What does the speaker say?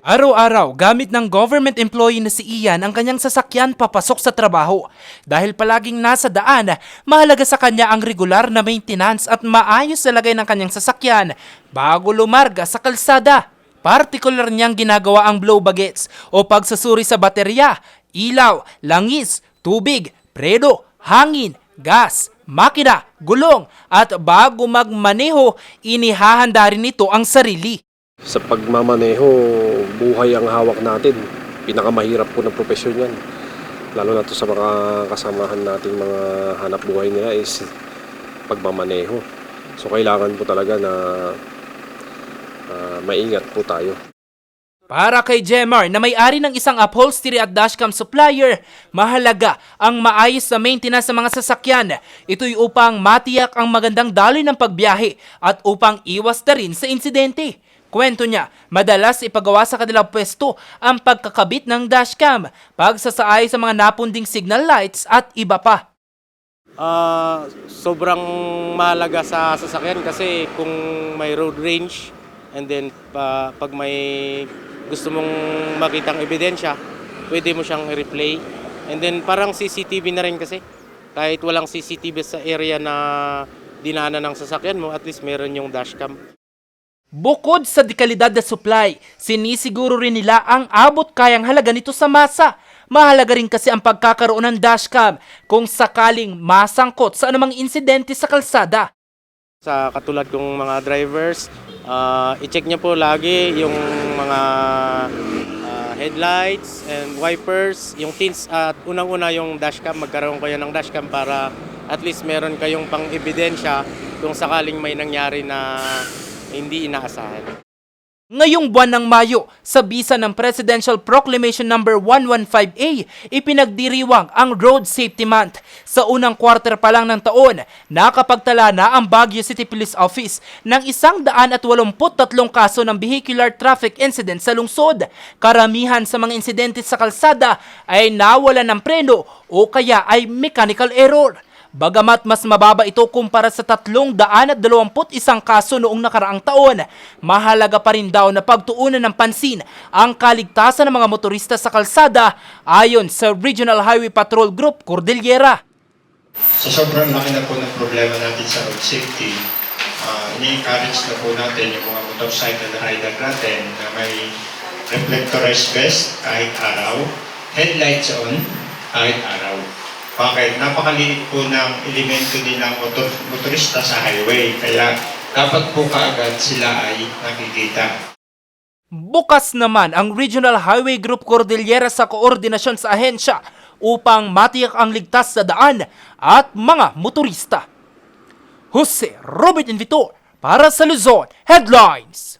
Araw-araw, gamit ng government employee na si Ian ang kanyang sasakyan papasok sa trabaho. Dahil palaging nasa daan, mahalaga sa kanya ang regular na maintenance at maayos na lagay ng kanyang sasakyan bago lumarga sa kalsada. Partikular niyang ginagawa ang blow bagets o pagsusuri sa baterya, ilaw, langis, tubig, predo, hangin, gas, makina, gulong at bago magmaneho, inihahanda rin ito ang sarili. Sa pagmamaneho, buhay ang hawak natin. Pinakamahirap po ng profesyon yan. Lalo na to sa mga kasamahan nating mga hanap buhay nila is pagmamaneho. So kailangan po talaga na ah, maingat po tayo. Para kay Jemar na may-ari ng isang upholstery at dashcam supplier, mahalaga ang maayos na maintenance sa mga sasakyan. Ito'y upang matiyak ang magandang daloy ng pagbiyahe at upang iwas na rin sa insidente. Kwento niya, madalas ipagawa sa kanilang pwesto ang pagkakabit ng dashcam, pagsasaay sa mga napunding signal lights at iba pa. Ah, sobrang mahalaga sa sasakyan kasi kung may road range and then pa, pag may gusto mong makitang ebidensya, pwede mo siyang i-replay. And then parang CCTV na rin kasi. Kahit walang CCTV sa area na dinaanan ng sasakyan mo, at least meron yung dashcam. Bukod sa dekalidad na supply, sinisiguro rin nila ang abot kayang halaga nito sa masa. Mahalaga rin kasi ang pagkakaroon ng dashcam kung sakaling masangkot sa anumang insidente sa kalsada. Sa katulad kong mga drivers, ah, i-check niya po lagi yung mga ah, headlights and wipers, yung tins at unang-una yung dashcam, magkaroon kayo ng dashcam para at least meron kayong pang-ebidensya kung sakaling may nangyari na hindi inaasahan. Ngayong buwan ng Mayo, sa bisa ng Presidential Proclamation No. 115A, ipinagdiriwang ang Road Safety Month. Sa unang quarter pa lang ng taon, nakapagtala na ang Baguio City Police Office ng isang daan at 83 kaso ng vehicular traffic incident sa lungsod. Karamihan sa mga insidente sa kalsada ay nawala ng preno o kaya ay mechanical error. Bagamat mas mababa ito kumpara sa 321 kaso noong nakaraang taon, mahalaga pa rin daw na pagtuunan ng pansin ang kaligtasan ng mga motorista sa kalsada ayon sa Regional Highway Patrol Group Cordillera. Sa sobrang laki na po ng problema natin sa road safety, uh, ini-encourage na po natin yung mga motorcycle rider natin na may reflectorized vest kahit araw, headlights on kahit araw. Bakit? Napakaliit po ng elemento nilang motor, motorista sa highway, kaya dapat po kaagad sila ay nakikita. Bukas naman ang Regional Highway Group Cordillera sa koordinasyon sa ahensya upang matiyak ang ligtas sa daan at mga motorista. Jose Robert Invitor para sa Luzon Headlines.